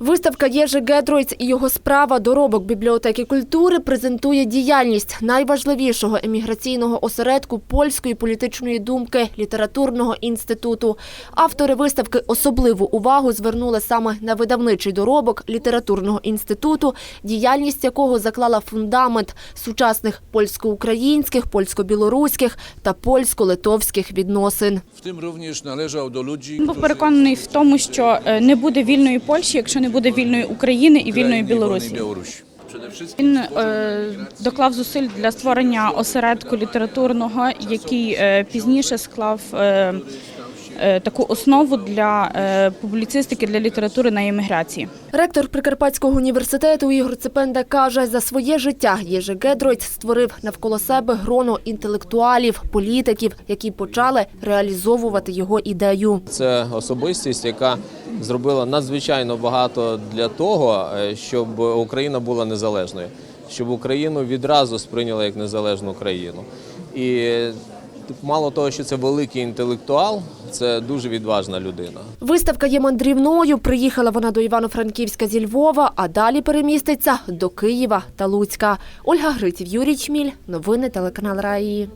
Виставка Єжи Гедройц і його справа доробок бібліотеки культури презентує діяльність найважливішого еміграційного осередку польської політичної думки літературного інституту. Автори виставки особливу увагу звернули саме на видавничий доробок літературного інституту, діяльність якого заклала фундамент сучасних польсько-українських, польсько-білоруських та польсько-литовських відносин. W tym również należał do Він був переконаний в тому, що е, не буде вільної Польщі, якщо не буде вільної України і вільної Білорусі. Він е, доклав зусиль для створення осередку літературного, який е, пізніше склав е, таку основу для е, публіцистики для літератури на еміграції. Ректор Прикарпатського університету Ігор Ципенда каже, за своє життя Єжи Гедройц створив навколо себе гроно інтелектуалів, політиків, які почали реалізовувати його ідею. Це особистість, яка зробила надзвичайно багато для того, е, щоб Україна була незалежною, щоб Україну відразу сприйняли як незалежну країну. І мало того, що це великий інтелектуал, це дуже відважна людина. Виставка є мандрівною. Приїхала вона до Івано-Франківська зі Львова, а далі переміститься до Києва та Луцька. Ольга Гриців, Юрій Чміль. Новини телеканал Раї.